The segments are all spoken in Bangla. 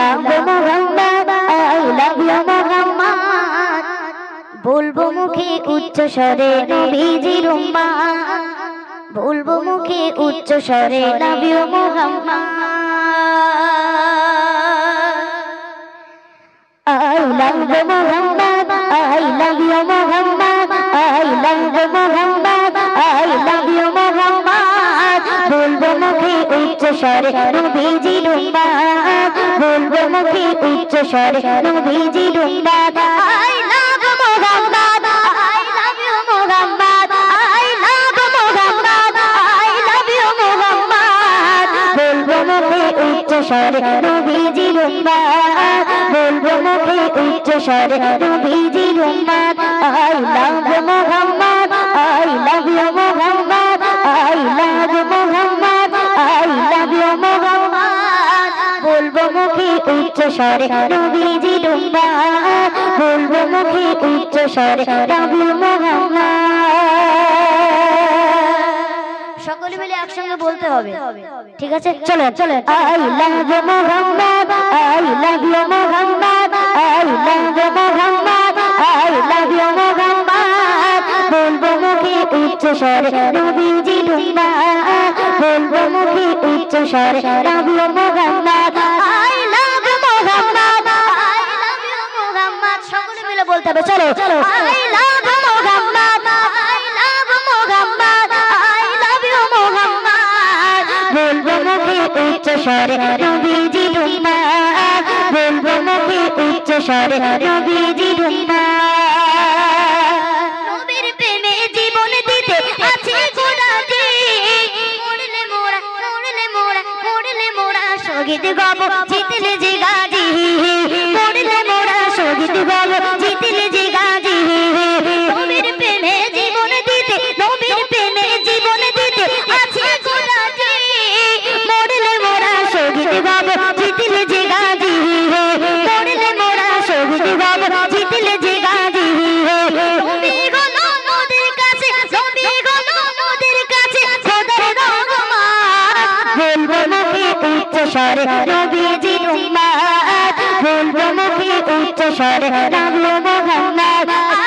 Love Mohammad I love you Mohammad বলব মুখে উচ্চ স্বরে নবীজির উম্মাদ বলব মুখে উচ্চ স্বরে love you Mohammad I love you Muhammad I love you Muhammad I love you Muhammad I love you Muhammad বলব মুখে উচ্চ স্বরে নবীজি রুম্বাদ বলব মুখে উচ্চ স্বরে নবীজি রুম্বাদ I love Muhammad I love you Muhammad I love Muhammad I love you Muhammad বলব মুখে উচ্চ স্বরে নবীজি রুম্বাদ বলব মুখে উচ্চ স্বরে নবীজি রুম্বাদ I love Muhammad স্বরে নবীজি রুম্বাদ বলব মুখে উচ্চ স্বরে মোহাম্মদ। সকলে মিলে একসঙ্গে বলতে হবে। ঠিক আছে? চলো চলো I love Mohammad I love Mohammad I love Mohammad I love Mohammad. বলব মুখে উচ্চ স্বরে নবীজি ডুম্বাদ বলব মুখে উচ্চ স্বরে নবী মোহাম্মদ। বলতে হবে চলো। চলো I love Mohammad I love Mohammad I love you Mohammad. বলব মুখে উচ্চ স্বরে নবীজি ডুম্বাদ বলব মুখে উচ্চ স্বরে নবীজি শহীদ গব জিতলে যে গাজী। স্বরে নবীজি উম্মাদ বলব মুখে উচ্চ স্বরে নবী মোহাম্মদ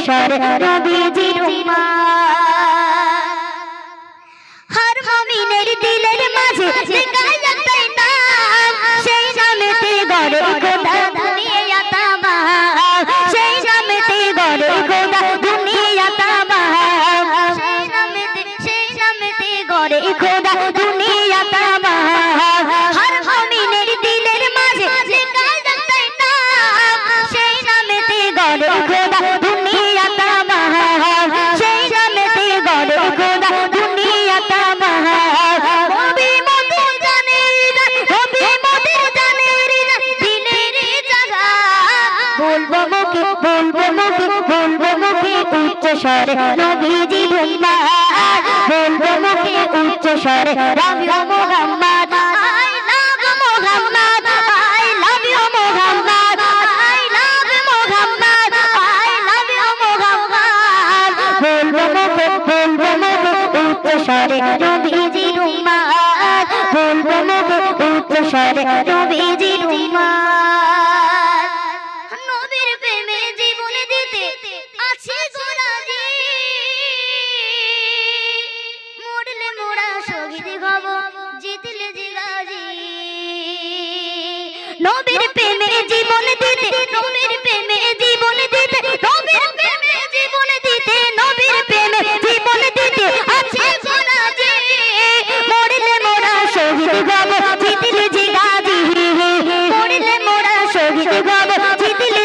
উচ্চ স্বরে নবীজি স্বরে নবীজি উম্মাদ বলব মুখে উচ্চ স্বরে Rabi Mohammad. I love Mohammad I love you Mohammad I love Mohammad I love you Mohammad. বলব মুখে বলব মুখে উচ্চ স্বরে নবীজি উম্মাদ বলব মুখে উচ্চ স্বরে নবীজি নবীর প্রেমে জীবন দিতে নবীর প্রেমে জীবন দিতে নবীর প্রেমে জীবন দিতে নবীর প্রেমে জীবন দিতে আছে গোরাজি মরলে মোরা শহীদ হব, জিতলে জিগাজি। মরলে মোরা শহীদ হব, জিতলে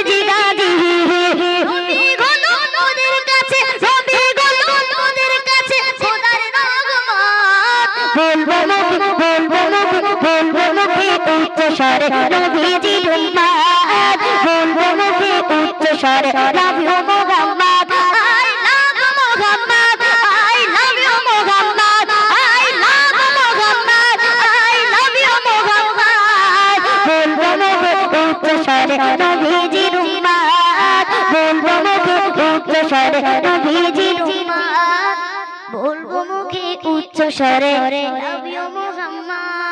খোদার রহমত বলব মুখে বলব মুখে বলব মুখে উচ্চ স্বরে। মোহাম্মদ বলব মুখে উচ্চ স্বরে love you Mohammad I love Mohammad I love you Mohammad I love Mohammad I love you Mohammad বলব মুখে উচ্চ স্বরে নবীজির উম্মত বলব মুখে উচ্চ স্বরে নবীজির উম্মত বলব মুখে উচ্চ স্বরে লাভ ইউ মোহাম্মদ